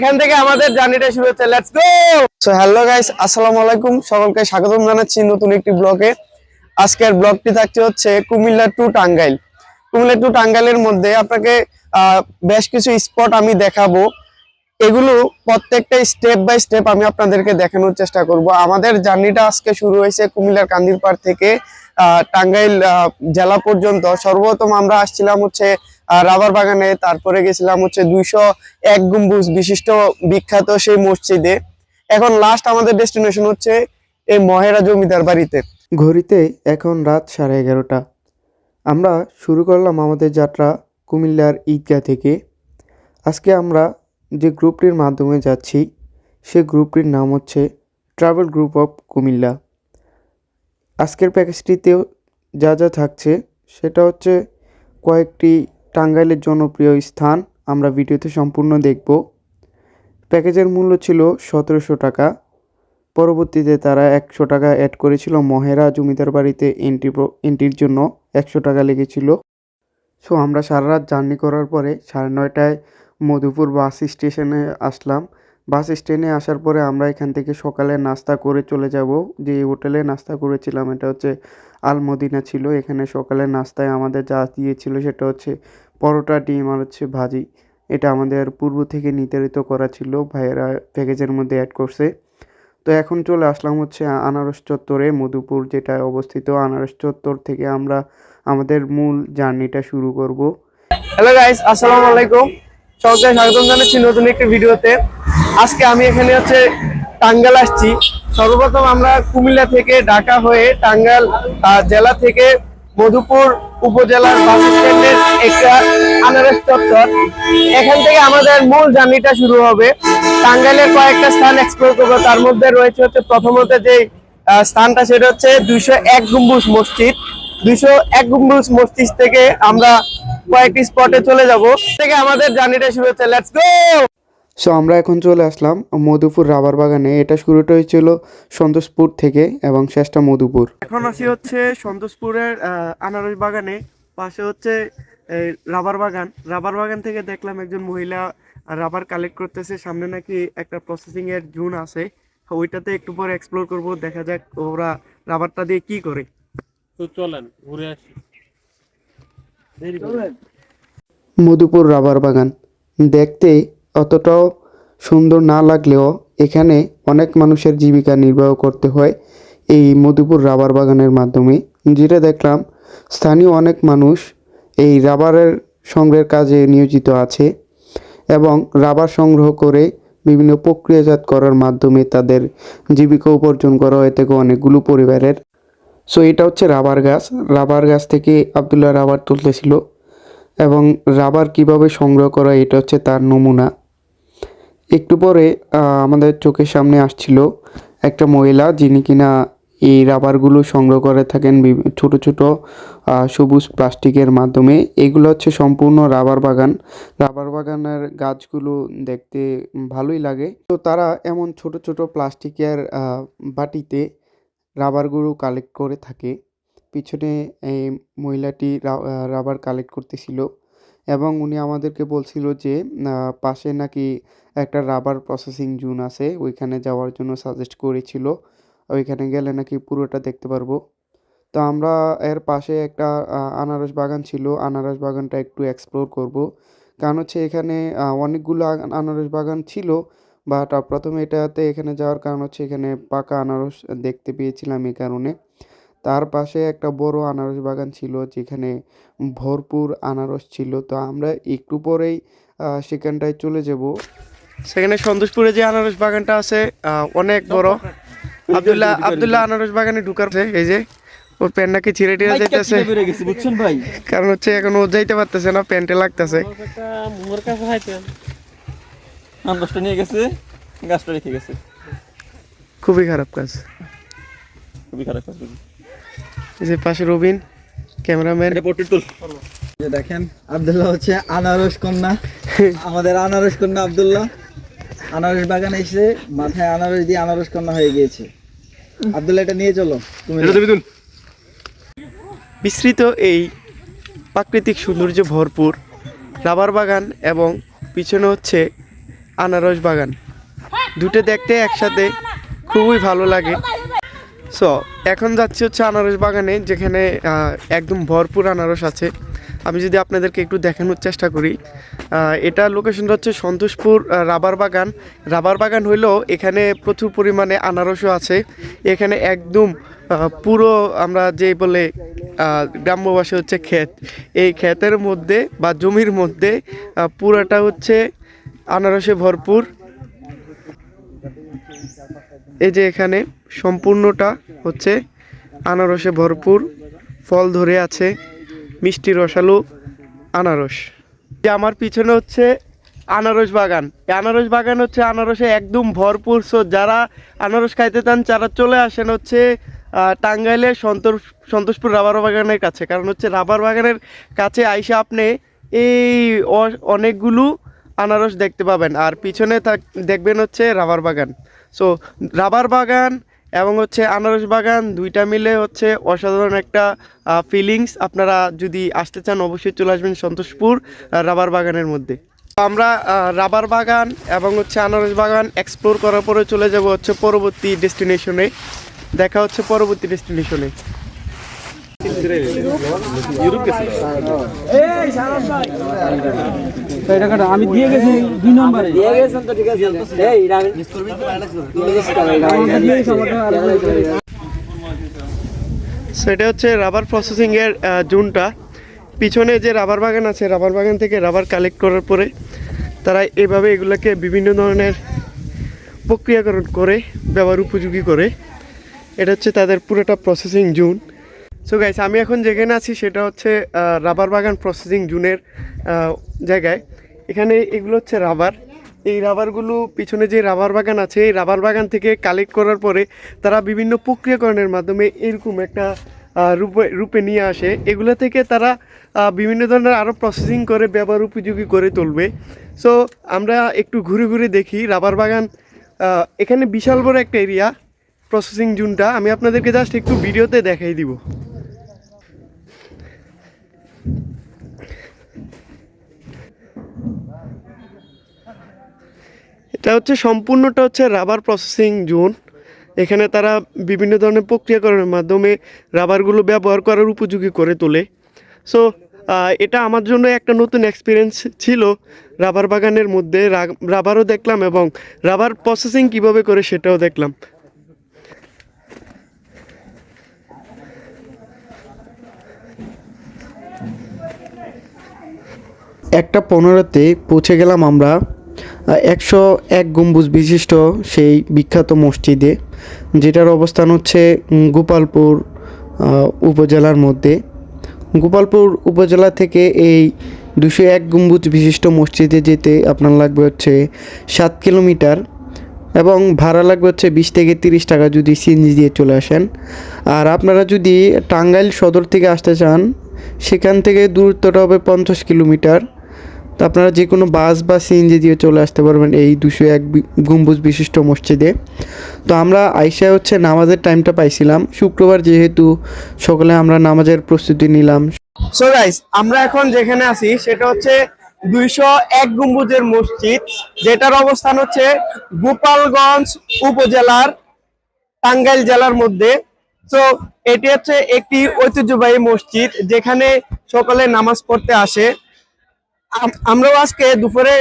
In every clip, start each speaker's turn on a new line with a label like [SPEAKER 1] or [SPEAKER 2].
[SPEAKER 1] এখান থেকে আমাদের জার্নিটা শুরু হচ্ছে। Let's go so hello guys আসসালামু আলাইকুম। সকলকে স্বাগতম জানাচ্ছি নতুন একটি ব্লগে। আজকের ব্লগটি থাকছে হচ্ছে কুমিল্লা টু টাঙ্গাইল। কুমিল্লা টু টাঙ্গাইলের মধ্যে আপনাকে বেশ কিছু স্পট আমি দেখাবো। এগুলো প্রত্যেকটা স্টেপ বাই স্টেপ আমি আপনাদেরকে দেখানোর চেষ্টা করব। আমাদের জার্নিটা আজকে শুরু হয়েছে কুমিল্লার কান্দিরপাড় থেকে টাঙ্গাইল জেলা পর্যন্ত। সর্বপ্রথম আমরা আসছিলাম হচ্ছে রাবার বাগানে তারপরে গেছিলাম হচ্ছে দুইশো এক গম্বুজ বিশিষ্ট বিখ্যাত সেই মসজিদে। এখন লাস্ট আমাদের ডেস্টিনেশন হচ্ছে এই মহেরা জমিদার বাড়িতে।
[SPEAKER 2] ঘড়িতে এখন রাত সাড়ে এগারোটা। আমরা শুরু করলাম আমাদের যাত্রা কুমিল্লার ঈদগাহ থেকে। আজকে আমরা যে গ্রুপটির মাধ্যমে যাচ্ছি, সে গ্রুপটির নাম হচ্ছে ট্রাভেল গ্রুপ অফ কুমিল্লা। আজকের প্যাকেজটিতেও যা যা থাকছে, সেটা হচ্ছে কয়েকটি টাঙ্গাইলের জনপ্রিয় স্থান আমরা ভিডিওতে সম্পূর্ণ দেখব। প্যাকেজের মূল্য ছিল সতেরোশো টাকা। পরবর্তীতে তারা একশো টাকা অ্যাড করেছিল মহেরা জমিদার বাড়িতে এন্ট্রি এন্ট্রির জন্য একশো টাকা লেগেছিল। সো আমরা সারা রাত জার্নি করার পরে সাড়ে নয়টায় মধুপুর বাস স্টেশনে আসলাম। বাস স্ট্যান্ডে আসার পরে আমরা এখান থেকে সকালে নাস্তা করে চলে যাব। যে হোটেলে নাস্তা করেছিলাম, এটা হচ্ছে আল মদিনা ছিল। এখানে সকালে নাস্তায় আমাদের যা দিয়েছিল সেটা হচ্ছে পরোটা, ডিম আর হচ্ছে ভাজি। এটা আমাদের পূর্ব থেকে নির্ধারিত করা ছিল। ভাইয়েরা প্যাকেজের মধ্যে অ্যাড করছে। তো এখন চলে আসলাম হচ্ছে আনারস চত্বরে, মধুপুর যেটা অবস্থিত। আনারস চত্বর থেকে আমরা আমাদের মূল জার্নিটা শুরু করব।
[SPEAKER 1] হ্যালো গাইস আসসালামু আলাইকুম। সকলকে স্বাগতম জানাচ্ছি নতুন একটি ভিডিওতে। আজকে আমি এখানে হচ্ছে টাঙ্গাল আসছি। সর্বপ্রথম আমরা কুমিল্লা থেকে ঢাকা হয়ে টাঙ্গাইল আহ, জেলা থেকে মধুপুর উপজেলার বাস স্ট্যান্ডের একটা আনারস চত্বর। এখান থেকে আমাদের মূল জার্নিটা শুরু হবে। টাঙ্গাইলের কয়েকটা স্থান এক্সপ্লোর করব। তার মধ্যে রয়েছে হচ্ছে প্রথমত যে স্থানটা সেটা হচ্ছে দুইশো এক গম্বুজ মসজিদ। দুইশো এক গম্বুজ মসজিদ থেকে আমরা কয়েকটি স্পটে চলে যাব। থেকে আমাদের জার্নিটা শুরু হচ্ছে। লেটস গো
[SPEAKER 2] সো আমরা এখন চলে আসলাম মধুপুর রাবার বাগানে। এটা শুরুটা হয়েছিল সন্তোষপুর থেকে এবং শেষটা মধুপুর।
[SPEAKER 1] এখন আসি হচ্ছে সন্তোষপুরের আনারস বাগানে। পাশে হচ্ছে রাবার বাগান। রাবার বাগান থেকে দেখলাম একজন মহিলা রাবার কালেক্ট করতেছে। সামনে নাকি একটা প্রসেসিং এর জুন আছে। ওইটাতে একটু পরে এক্সপ্লোর করব। দেখা যাক ওরা রাবারটা দিয়ে কি করে।
[SPEAKER 3] তো চলেন ঘুরে আসি।
[SPEAKER 2] মধুপুর রাবার বাগান। দেখতে অতটাও সুন্দর না লাগলেও এখানে অনেক মানুষের জীবিকা নির্বাহ করতে হয় এই মধুপুর রাবার বাগানের মাধ্যমে। যেটা দেখলাম, স্থানীয় অনেক মানুষ এই রাবারের সংগ্রহের কাজে নিয়োজিত আছে এবং রাবার সংগ্রহ করে বিভিন্ন প্রক্রিয়াজাত করার মাধ্যমে তাদের জীবিকা উপার্জন করা হয়ে থাকে অনেকগুলো পরিবারের। সো এটা হচ্ছে রাবার গাছ। রাবার গাছ থেকে আবদুল্লাহ রাবার তুলতেছিল এবং রাবার কীভাবে সংগ্রহ করা এটা হচ্ছে তার নমুনা। একটু পরে আমাদের চোখের সামনে আসছিল একটা মহিলা যিনি কিনা এই রাবারগুলো সংগ্রহ করে থাকেন ছোট ছোট সবুজ প্লাস্টিকের মাধ্যমে। এগুলো হচ্ছে সম্পূর্ণ রাবার বাগান। রাবার বাগানের গাছগুলো দেখতে ভালোই লাগে। তো তারা এমন ছোট ছোট প্লাস্টিকের বাটিতে রাবারগুলো কালেক্ট করে থাকে। পিছনে এই মহিলাটি রাবার কালেক্ট করতেছিল। এবং উনি আমাদেরকে বলছিল যে পাশে নাকি একটা রাবার প্রসেসিং জোন আছে, ওইখানে যাওয়ার জন্য সাজেস্ট করেছিল। ওইখানে গেলে নাকি পুরোটা দেখতে পারব। তো আমরা এর পাশে একটা আনারস বাগান ছিল। আনারস বাগানটা একটু এক্সপ্লোর করব। কারণ হচ্ছে এখানে অনেকগুলো আনারস বাগান ছিল। বাট প্রথমে এটাতে এখানে যাওয়ার কারণ হচ্ছে এখানে পাকা আনারস দেখতে পেয়েছিলাম এই কারণে। তার পাশে একটা বড় আনারস বাগান ছিল যেখানে ভরপুর আনারস ছিল। তো আমরা একটু পরেই সেখানটায় চলে যাব।
[SPEAKER 1] সেখানে সন্তোষপুরে যে আনারস বাগানটা আছে অনেক বড়। আব্দুল্লাহ আব্দুল্লাহ আনারস বাগানে ঢুকার এই যে ওর প্যান্ট নাকি ছিঁড়ে টিড়ে যাইতেছে।
[SPEAKER 3] বুঝছেন ভাই?
[SPEAKER 1] কারণ হচ্ছে এখন ও যাইতে পারতেছে না প্যান্টে লাগতেছে।
[SPEAKER 3] আন্দাজটা নিয়ে গেছে গাছটা রেখে গেছে।
[SPEAKER 1] খুবই খারাপ কাজ।
[SPEAKER 3] খুবই খারাপ কাজ।
[SPEAKER 1] এই যে পাশে রবিন ক্যামেরাম্যান।
[SPEAKER 4] দেখেন আব্দুল্লাহ হচ্ছে আনারস কন্যা। আমাদের আনারস কন্যা আব্দুল্লাহ। আনারস বাগানে এসে মাথায় আনারস দিয়ে আনারস কন্যা হয়ে গিয়েছে। আব্দুল্লাহ এটা নিয়ে চলো। তুমি
[SPEAKER 1] বিস্তৃত এই প্রাকৃতিক সৌন্দর্য ভরপুর রাবার বাগান এবং পিছনে হচ্ছে আনারস বাগান। দুটো দেখতে একসাথে খুবই ভালো লাগে। সো এখন যাচ্ছি হচ্ছে আনারস বাগানে যেখানে একদম ভরপুর আনারস আছে। আমি যদি আপনাদেরকে একটু দেখানোর চেষ্টা করি এটা লোকেশনটা হচ্ছে সন্তোষপুর রাবার বাগান। রাবার বাগান হইলেও এখানে প্রচুর পরিমাণে আনারসও আছে। এখানে একদম পুরো আমরা যে বলে আহ, গ্রাম্য ভাষা হচ্ছে ক্ষেত। এই ক্ষেতের মধ্যে বা জমির মধ্যে পুরোটা হচ্ছে আনারসে ভরপুর। এই যে এখানে সম্পূর্ণটা হচ্ছে আনারসে ভরপুর, ফল ধরে আছে, মিষ্টি রসালো আনারস। যে আমার পিছনে হচ্ছে আনারস বাগান। আনারস বাগান হচ্ছে আনারসে একদম ভরপুর। সো যারা আনারস খাইতে চান তারা চলে আসেন হচ্ছে টাঙ্গাইলের সন্তোষ, সন্তোষপুর রাবার বাগানের কাছে। কারণ হচ্ছে রাবার বাগানের কাছে আইসা আপনি এই অনেকগুলো আনারস দেখতে পাবেন। আর পিছনে থাক, দেখবেন হচ্ছে রাবার বাগান। সো রাবার বাগান এবং হচ্ছে আনারস বাগান দুইটা মিলে হচ্ছে অসাধারণ একটা ফিলিংস আপনারা যদি আসতে চান, অবশ্যই চলে আসবেন সন্তোষপুর রাবার বাগানের মধ্যে। আমরা রাবার বাগান এবং হচ্ছে আনারস বাগান এক্সপ্লোর করার পরে চলে যাব হচ্ছে পরবর্তী ডেস্টিনেশনে দেখা হচ্ছে পরবর্তী ডেস্টিনেশনে
[SPEAKER 3] আমি দিয়ে গেছি দুই নম্বরে।
[SPEAKER 1] সেটা হচ্ছে রাবার প্রসেসিংয়ের জোনটা। পিছনে যে রাবার বাগান আছে রাবার বাগান থেকে রাবার কালেক্ট করার পরে তারা এভাবে এগুলোকে বিভিন্ন ধরনের প্রক্রিয়াকরণ করে ব্যবহার উপযোগী করে। এটা হচ্ছে তাদের পুরোটা প্রসেসিং জোন। সো গাইস আমি এখন যেখানে আছি সেটা হচ্ছে রাবার বাগান প্রসেসিং জুনের জায়গায়। এখানে এগুলো হচ্ছে রাবার। এই রাবারগুলো পিছনে যে রাবার বাগান আছে, এই রাবার বাগান থেকে কালেক্ট করার পরে তারা বিভিন্ন প্রক্রিয়াকরণের মাধ্যমে এরকম একটা রূপে রূপে নিয়ে আসে। এগুলো থেকে তারা বিভিন্ন ধরনের আরও প্রসেসিং করে, ব্যবহার উপযোগী করে তুলবে। সো আমরা একটু ঘুরে ঘুরে দেখি রাবার বাগান এখানে বিশাল বড় একটা এরিয়া প্রসেসিং জুনটা আমি আপনাদেরকে জাস্ট একটু ভিডিওতে দেখাই দিব। এটা হচ্ছে সম্পূর্ণটা হচ্ছে রাবার প্রসেসিং জোন এখানে তারা বিভিন্ন ধরনের প্রক্রিয়াকরণের মাধ্যমে রাবারগুলো ব্যবহার করার উপযোগী করে তোলে। সো এটা আমার জন্য একটা নতুন এক্সপিরিয়েন্স ছিল রাবার বাগানের মধ্যে। রাবারও দেখলাম এবং রাবার প্রসেসিং কীভাবে করে সেটাও দেখলাম।
[SPEAKER 2] একটা পনেরোতে পৌঁছে গেলাম আমরা একশো এক গম্বুজ বিশিষ্ট সেই বিখ্যাত মসজিদে, যেটার অবস্থান হচ্ছে গোপালপুর উপজেলার মধ্যে। গোপালপুর উপজেলা থেকে এই দুশো এক গম্বুজ বিশিষ্ট মসজিদে যেতে আপনার লাগবে হচ্ছে সাত কিলোমিটার এবং ভাড়া লাগবে হচ্ছে বিশ থেকে তিরিশ টাকা যদি সিএনজি দিয়ে চলে আসেন। আর আপনারা যদি টাঙ্গাইল সদর থেকে আসতে চান, সেখান থেকে দূরত্বটা হবে পঞ্চাশ কিলোমিটার। তো আপনারা যে কোনো বাস বা সিএনজি দিয়ে চলে আসতে পারবেন এই দুশো এক গম্বুজ বিশিষ্ট মসজিদে। তো আমরা আইসা হচ্ছে নামাজের টাইমটা পাইছিলাম। শুক্রবার যেহেতু সকালে আমরা নামাজের প্রস্তুতি নিলাম।
[SPEAKER 1] সো গাইস আমরা এখন যেখানে আছি সেটা হচ্ছে দুইশো এক গম্বুজের মসজিদ, যেটার অবস্থান হচ্ছে গোপালগঞ্জ উপজেলার টাঙ্গাইল জেলার মধ্যে। তো এটি হচ্ছে একটি ঐতিহ্যবাহী মসজিদ, যেখানে সকলে নামাজ পড়তে আসে। আমরাও আজকে দুপুরে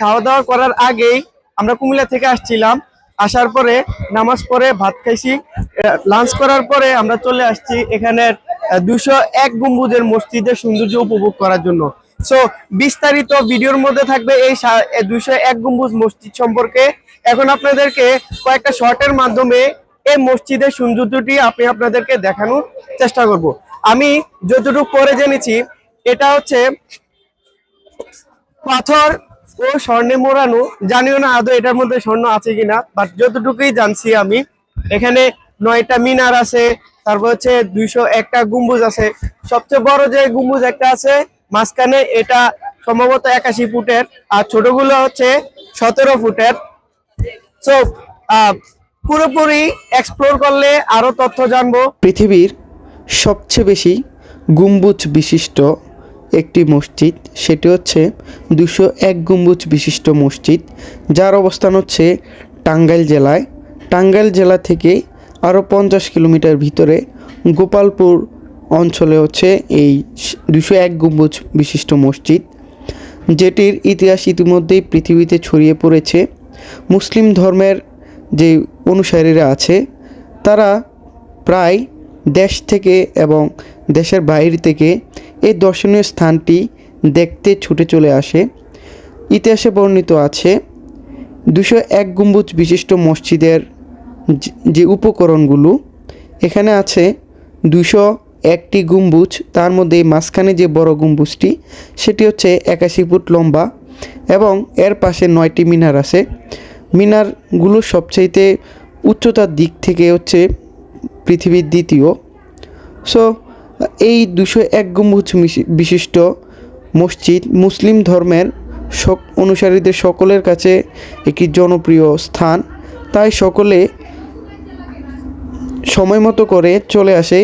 [SPEAKER 1] খাওয়া দাওয়া করার আগেই আমরা কুমিল্লা থেকে আসছিলাম। আসার পরে নামাজ পড়ে ভাত খাইছি। লাঞ্চ করার পরে আমরা চলে আসছি এখানের দুশো এক গম্বুজের মসজিদের সৌন্দর্য উপভোগ করার জন্য। সো বিস্তারিত ভিডিওর মধ্যে থাকবে এই দুশো এক গম্বুজ মসজিদ সম্পর্কে। এখন আপনাদেরকে কয়েকটা শর্টের মাধ্যমে এই মসজিদের সৌন্দর্যটি আমি আপনাদেরকে দেখানোর চেষ্টা করব। আমি যতটুকু পরে জেনেছি, এটা হচ্ছে পাথর ও স্বর্ণে মোড়ানো। জানিও না আদৌ এটার মধ্যে স্বর্ণ আছে কিনা বাট যতটুকুই জানছি আমি, এখানে নয়টা মিনার আছে, তারপর হচ্ছে দুইশো একটা গম্বুজ আছে। সবচেয়ে বড় যে গম্বুজ একটা আছে, মাঝখানে এটা সম্ভবত একাশি ফুটের, আর ছোটগুলো হচ্ছে সতেরো ফুটের। সো পুরোপুরি এক্সপ্লোর করলে আরও তথ্য জানব।
[SPEAKER 2] পৃথিবীর সবচেয়ে বেশি গম্বুজ বিশিষ্ট একটি মসজিদ, সেটি হচ্ছে দুশো এক গম্বুজ বিশিষ্ট মসজিদ, যার অবস্থান হচ্ছে টাঙ্গাইল জেলায়। টাঙ্গাইল জেলা থেকে আরও পঞ্চাশ কিলোমিটার ভিতরে গোপালপুর অঞ্চলে হচ্ছে এই দুশো এক গম্বুজ বিশিষ্ট মসজিদ, যেটির ইতিহাস ইতিমধ্যেই পৃথিবীতে ছড়িয়ে পড়েছে। মুসলিম ধর্মের যে অনুসারীরা আছে, তারা প্রায় দেশ থেকে এবং দেশের বাইরে থেকে এই দর্শনীয় স্থানটি দেখতে ছুটে চলে আসে। ইতিহাসে বর্ণিত আছে, দুশো এক গম্বুজ বিশিষ্ট মসজিদের যে- উপকরণগুলো, এখানে আছে দুশো একটি গম্বুজ, তার মধ্যে মাঝখানে যে বড় গম্বুজটি, সেটি হচ্ছে একাশি ফুট লম্বা এবং এর পাশে নয়টি মিনার আছে। মিনারগুলো সবচাইতে উচ্চতার দিক থেকে হচ্ছে পৃথিবীর দ্বিতীয়। সো এই দুশো এক গম্বুজ বিশিষ্ট মসজিদ মুসলিম ধর্মের অনুসারীদের সকলের কাছে একটি জনপ্রিয় স্থান। তাই সকলে সময় মতো করে চলে আসে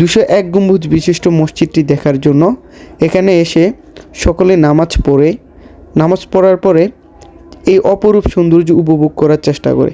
[SPEAKER 2] দুশো এক গম্বুজ বিশিষ্ট মসজিদটি দেখার জন্য। এখানে এসে সকলে নামাজ পড়ে। নামাজ পড়ার পরে এই অপরূপ সৌন্দর্য উপভোগ করার চেষ্টা করে।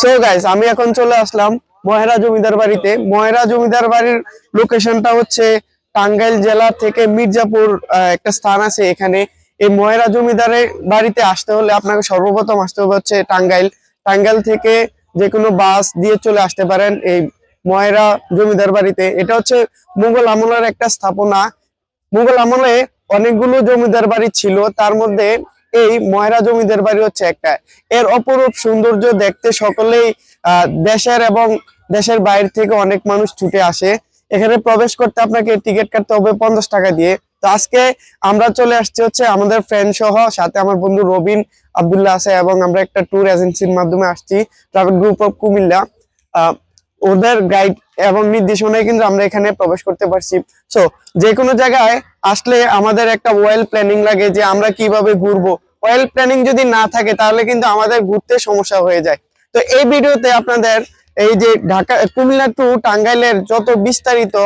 [SPEAKER 1] সো গাইস আমি এখন চলে আসলাম ময়রা জমিদার বাড়িতে। ময়রা জমিদার বাড়ির লোকেশনটা হচ্ছে টাঙ্গাইল জেলা থেকে মির্জাপুর একটা স্থান আছে এখানে। এই ময়রা জমিদারের বাড়িতে আসতে হলে আপনাকে সর্বপ্রথম আসতে হবে হচ্ছে টাঙ্গাইল। টাঙ্গাইল থেকে যে কোনো বাস দিয়ে চলে আসতে পারেন এই ময়রা জমিদার বাড়িতে। এটা হচ্ছে মুঘল আমলের একটা স্থাপনা। মুঘল আমলে অনেকগুলো জমিদার বাড়ি ছিল। তার মধ্যে এই ময়রা জমিদার বাড়ি হচ্ছে একটা। এর অপরূপ সৌন্দর্য দেখতে সকলেই দেশের এবং দেশের বাইরে থেকে অনেক মানুষ ছুটে আসে। এখানে প্রবেশ করতে আপনাকে টিকিট কাটতে হবে পঞ্চাশ টাকা দিয়ে। তো আজকে আমরা চলে আসছি হচ্ছে আমাদের ফ্রেন্ড সহ, সাথে আমার বন্ধু রবিন, আব্দুল্লাহ আছে এবং আমরা একটা ট্যুর এজেন্সির মাধ্যমে আসছি ট্রাভেল গ্রুপ অফ কুমিল্লা। ওদের গাইড এবং নির্দেশনায় কিন্তু আমরা এখানে প্রবেশ করতে পারছি। সো যে কোনো জায়গায় আসলে আমাদের একটা ওয়েল প্ল্যানিং লাগে যে আমরা কীভাবে ঘুরবো। ওয়েল প্ল্যানিং যদি না থাকে তাহলে কিন্তু আমাদের ঘুরতে সমস্যা হয়ে যায়। তো এই ভিডিওতে আপনাদের এই যে ঢাকা, কুমিল্লা টু টাঙ্গাইলের যত বিস্তারিত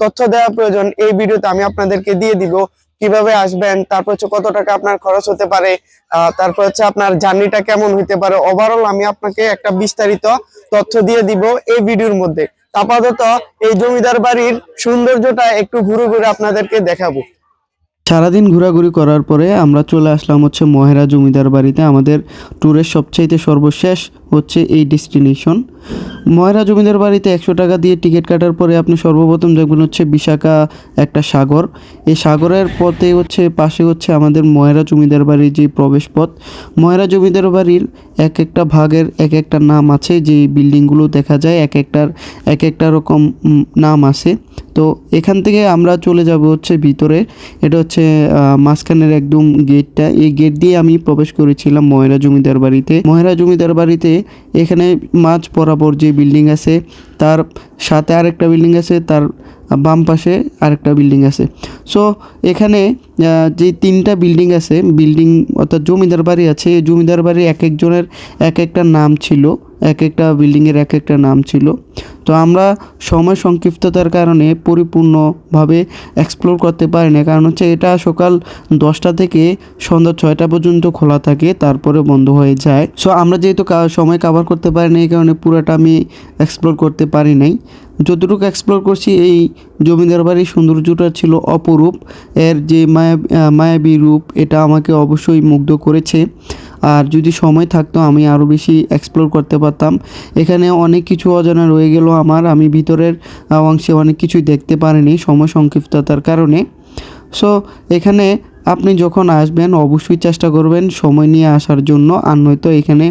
[SPEAKER 1] তথ্য দেওয়া প্রয়োজন, এই ভিডিওতে আমি আপনাদেরকে দিয়ে দিব কীভাবে আসবেন, তারপর হচ্ছে কত টাকা আপনার খরচ হতে পারে তারপর হচ্ছে আপনার জার্নিটা কেমন হতে পারে। ওভারঅল আমি আপনাকে একটা বিস্তারিত তথ্য দিয়ে দিব এই ভিডিওর মধ্যে। আপাতত এই জমিদার বাড়ির সৌন্দর্যটা একটু ঘুরে ঘুরে আপনাদেরকে দেখাবো।
[SPEAKER 2] সারাদিন ঘোরাঘুরি করার পরে আমরা চলে আসলাম হচ্ছে মহেরা জমিদার বাড়িতে। আমাদের ট্যুরের সবচাইতে সর্বশেষ হচ্ছে এই ডেস্টিনেশন মহেরা জমিদার বাড়িতে একশো টাকা দিয়ে টিকিট কাটার পরে আপনি সর্বপ্রথম দেখবেন হচ্ছে বিশাখা একটা সাগর। এই সাগরের পথে হচ্ছে, পাশে হচ্ছে আমাদের ময়রা জমিদার বাড়ির যে প্রবেশ পথ ময়রা জমিদার বাড়ির এক একটা ভাগের এক একটা নাম আছে, যে বিল্ডিংগুলো দেখা যায়, এক একটার, এক একটা রকম নাম আছে। তো এখান থেকে আমরা চলে যাব হচ্ছে ভিতরে। এটা হচ্ছে মাঝখানের একদম গেটটা। এই গেট দিয়ে আমি প্রবেশ করেছিলাম ময়রা জমিদার বাড়িতে। ময়রা জমিদার বাড়িতে এখানে মাঝ বরাবর যে বিল্ডিং আছে, তার সাথে আরেকটা বিল্ডিং আছে, তার বাম পাশে আরেকটা বিল্ডিং আছে। সো এখানে যে তিনটা বিল্ডিং আছে বিল্ডিং অর্থাৎ জমিদার বাড়ি আছে জমিদার বাড়ির এক একজনের এক একটা নাম ছিল। এক একটা বিল্ডিংয়ের এক একটা নাম ছিল। তো আমরা সময় সংক্ষিপ্ততার কারণে পরিপূর্ণভাবে এক্সপ্লোর করতে পারি না কারণ হচ্ছে এটা সকাল দশটা থেকে সন্ধ্যা ছয়টা পর্যন্ত খোলা থাকে, তারপরে বন্ধ হয়ে যায়। সো আমরা যেহেতু সময় কাভার করতে পারি না এই কারণে পুরোটা আমি এক্সপ্লোর করতে পারি নাই। যতটুকু এক্সপ্লোর করছি, এই জমিদার বাড়ির সৌন্দর্যটা ছিল অপরূপ। এর যে মায়া মায়াবী রূপ, এটা আমাকে অবশ্যই মুগ্ধ করেছে। আর যদি সময় থাকতো, আমি আরও বেশি এক্সপ্লোর করতে পারতাম। এখানে অনেক কিছু অজানা রয়ে গেল আমার। আমি ভিতরের অংশে অনেক কিছুই দেখতে পারিনি সময় সংক্ষিপ্ততার কারণে। সো এখানে আপনি যখন আসবেন, অবশ্যই চেষ্টা করবেন সময় নিয়ে আসার জন্য। আর নয়তো এখানে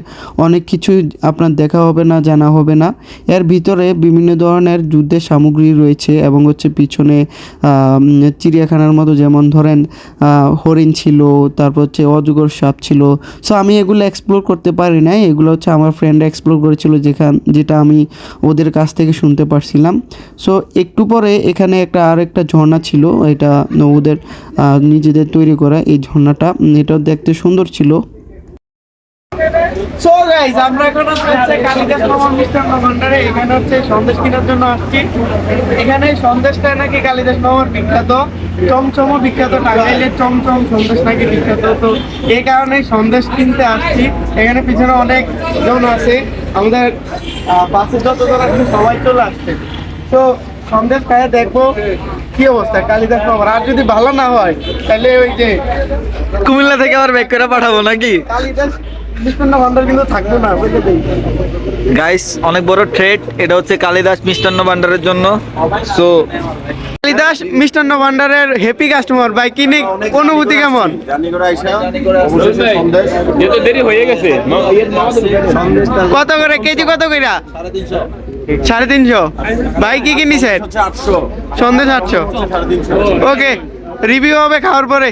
[SPEAKER 2] অনেক কিছু আপনার দেখা হবে না, জানা হবে না। এর ভিতরে বিভিন্ন ধরনের যুদ্ধের সামগ্রী রয়েছে এবং হচ্ছে পিছনে চিড়িয়াখানার মতো যেমন ধরেন হরিণ ছিল, তারপর হচ্ছে অজগর সাপ ছিল। সো আমি এগুলো এক্সপ্লোর করতে পারি নাই। এগুলো হচ্ছে আমার ফ্রেন্ড এক্সপ্লোর করেছিল যেখান, যেটা আমি ওদের কাছ থেকে শুনতে পারছিলাম। সো একটু পরে এখানে একটা আর একটা ঝর্ণা ছিল। এটা ওদের নিজেদের তৈরি করা এই ঝর্ণাটা এটাও দেখতে সুন্দর ছিল।
[SPEAKER 1] সো গাইস আমরা কালিদাস এখানে হচ্ছে সন্দেশ কেনার জন্য আসছি। এখানে সন্দেশটা নাকি কালিদাস বিখ্যাত। চমচমও বিখ্যাত টাঙ্গাইলের চমচম সন্দেশ নাকি বিখ্যাত। এই কারণে সন্দেশ কিনতে আসছি। এখানে পিছনে অনেক জন আছে। আমাদের আহ, বাসে যতজন আছে সবাই চলে আসছে। তো সন্দেশ খাইয়ে দেখব কি অবস্থা কালিদাস মামার আর যদি ভালো না হয় তাহলে ওই যে
[SPEAKER 3] কুমিল্লা থেকে আবার ব্যাক করে পাঠাবো নাকি?
[SPEAKER 1] কালিদাস মিষ্টান্ন ভান্ডার কিন্তু থাকবে না দেই
[SPEAKER 3] গাইস অনেক বড় ট্রেড এটা হচ্ছে কালিদাস মিষ্টান্ন ভান্ডারের জন্য। সো
[SPEAKER 1] কালিদাস মিষ্টান্ন ভান্ডারের হ্যাপি কাস্টমার ভাই কিনে অনুভূতি কেমন? কত করে কেজি কত করে সাড়ে তিনশো? ভাই কি কি নিছেন সন্ধে আটশো ওকে রিভিউ হবে খাওয়ার পরে।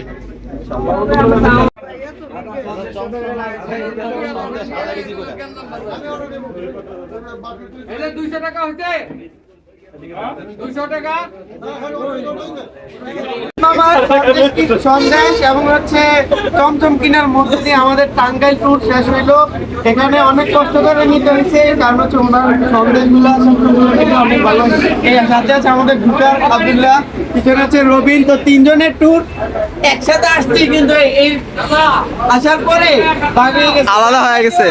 [SPEAKER 1] সন্দেশ এবং হচ্ছে চমচম কিনার মধ্যে দিয়ে আমাদের টাঙ্গাইল ট্যুর শেষ হইল। এখানে অনেক কষ্ট করে নিতে হয়েছে কারণ হচ্ছে ওনার সন্দেশগুলো অনেক ভালো। এই সাথে আছে আমাদের ভুটার আব্দুল্লাহ পিছনে হচ্ছে রবিন। তো তিনজনের ট্যুর একসাথে আসছি কিন্তু এই- আসার পরে
[SPEAKER 3] আলাদা হয়ে গেছে।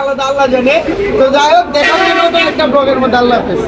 [SPEAKER 1] আলাদা আল্লাহ জানে। তো যাই হোক দেখা হবে একটা ব্লগের মধ্যে। আল্লাহ হাফেজ।